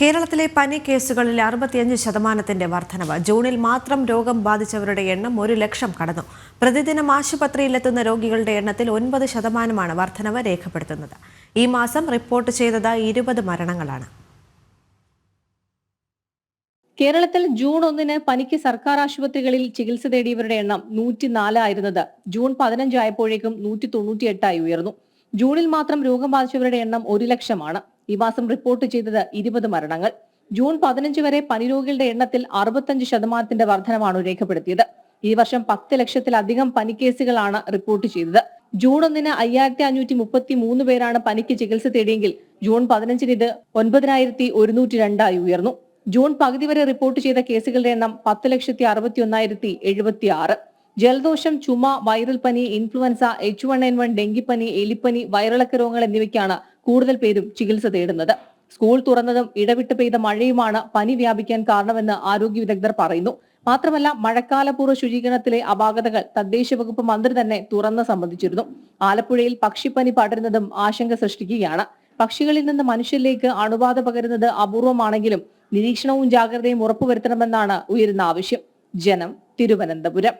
കേരളത്തിലെ പനി കേസുകളിൽ അറുപത്തിയഞ്ച് ശതമാനത്തിന്റെ വർധനവ്. ജൂണിൽ മാത്രം രോഗം ബാധിച്ചവരുടെ എണ്ണം ഒരു ലക്ഷം കടന്നു. പ്രതിദിനം ആശുപത്രിയിലെത്തുന്ന രോഗികളുടെ എണ്ണത്തിൽ ഒൻപത് ശതമാനമാണ് വർധനവ് രേഖപ്പെടുത്തുന്നത്. ഈ മാസം റിപ്പോർട്ട് ചെയ്തത് ഇരുപത് മരണങ്ങളാണ്. കേരളത്തിൽ ജൂൺ ഒന്നിന് പനിക്ക് സർക്കാർ ആശുപത്രികളിൽ ചികിത്സ തേടിയവരുടെ എണ്ണം നൂറ്റിനാല് ആയിരുന്നത്. ജൂൺ പതിനഞ്ചായപ്പോഴേക്കും നൂറ്റി തൊണ്ണൂറ്റിയെട്ടായി ഉയർന്നു. ജൂണിൽ മാത്രം രോഗം ബാധിച്ചവരുടെ എണ്ണം ഒരു ലക്ഷമാണ്. ഈ മാസം റിപ്പോർട്ട് ചെയ്തത് ഇരുപത് മരണങ്ങൾ. ജൂൺ പതിനഞ്ച് വരെ പനിരോഗികളുടെ എണ്ണത്തിൽ അറുപത്തഞ്ച് ശതമാനത്തിന്റെ വർധനമാണ് രേഖപ്പെടുത്തിയത്. ഈ വർഷം പത്ത് ലക്ഷത്തിലധികം പനിക്കേസുകളാണ് റിപ്പോർട്ട് ചെയ്തത്. ജൂൺ ഒന്നിന് അയ്യായിരത്തി അഞ്ഞൂറ്റി മുപ്പത്തി മൂന്ന് പേരാണ് പനിക്ക് ചികിത്സ തേടിയെങ്കിൽ ജൂൺ പതിനഞ്ചിന് ഇത് ഒൻപതിനായിരത്തി ഒരുന്നൂറ്റി രണ്ടായി ഉയർന്നു. ജൂൺ പകുതി വരെ റിപ്പോർട്ട് ചെയ്ത കേസുകളുടെ എണ്ണം പത്ത് ലക്ഷത്തി അറുപത്തി ഒന്നായിരത്തി എഴുപത്തി ആറ് ജലദോഷം ചുമ വൈറൽ പനി influenza H one N one ഡെങ്കിപ്പനി എലിപ്പനി വയറിളക്ക രോഗങ്ങൾ എന്നിവയ്ക്കാണ് കൂടുതൽ പേരും ചികിത്സ തേടുന്നത്. സ്കൂൾ തുറന്നതും ഇടവിട്ട് പെയ്ത മഴയുമാണ് പനി വ്യാപിക്കാൻ കാരണമെന്ന് ആരോഗ്യ വിദഗ്ധർ പറയുന്നു. മാത്രമല്ല മഴക്കാലപൂർവ ശുചീകരണത്തിലെ അപാകതകൾ തദ്ദേശ വകുപ്പ് മന്ത്രി തന്നെ തുറന്ന് സംബന്ധിച്ചിരുന്നു ആലപ്പുഴയിൽ പക്ഷിപ്പനി പടരുന്നതും ആശങ്ക സൃഷ്ടിക്കുകയാണ്. പക്ഷികളിൽ നിന്ന് മനുഷ്യരിലേക്ക് അണുബാധ പകരുന്നത് അപൂർവമാണെങ്കിലും നിരീക്ഷണവും ജാഗ്രതയും ഉറപ്പുവരുത്തണമെന്നാണ് ഉയരുന്ന ആവശ്യം. ജനം തിരുവനന്തപുരം.